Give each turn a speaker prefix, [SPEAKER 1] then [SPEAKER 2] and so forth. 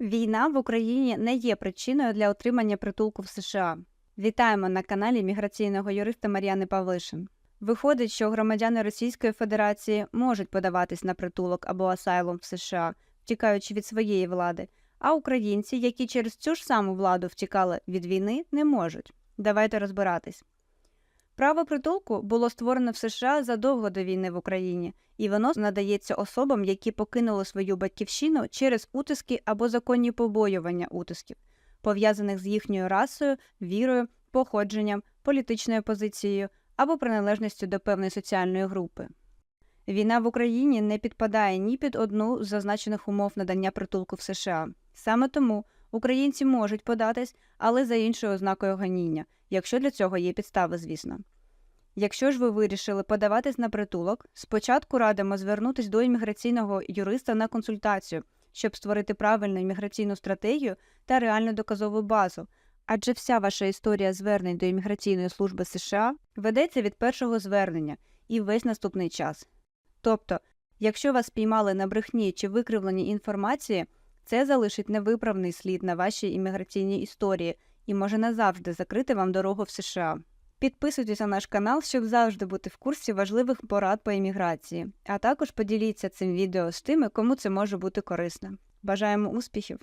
[SPEAKER 1] Війна в Україні не є причиною для отримання притулку в США. Вітаємо на каналі міграційного юриста Мар'яни Павлишин. Виходить, що громадяни Російської Федерації можуть подаватись на притулок або асайлум в США, втікаючи від своєї влади, а українці, які через цю ж саму владу втікали від війни, не можуть. Давайте розбиратись. Право притулку було створено в США задовго до війни в Україні, і воно надається особам, які покинули свою батьківщину через утиски або законні побоювання утисків, пов'язаних з їхньою расою, вірою, походженням, політичною позицією або приналежністю до певної соціальної групи. Війна в Україні не підпадає ні під одну з зазначених умов надання притулку в США. Саме тому українці можуть податись, але за іншою ознакою гоніння, якщо для цього є підстави, звісно. Якщо ж ви вирішили подаватись на притулок, спочатку радимо звернутись до імміграційного юриста на консультацію, щоб створити правильну імміграційну стратегію та реальну доказову базу. Адже вся ваша історія звернень до імміграційної служби США ведеться від першого звернення і весь наступний час. Тобто, якщо вас спіймали на брехні чи викривленні інформації, це залишить невиправний слід на вашій імміграційній історії і може назавжди закрити вам дорогу в США. Підписуйтесь на наш канал, щоб завжди бути в курсі важливих порад по імміграції, а також поділіться цим відео з тими, кому це може бути корисно. Бажаємо успіхів!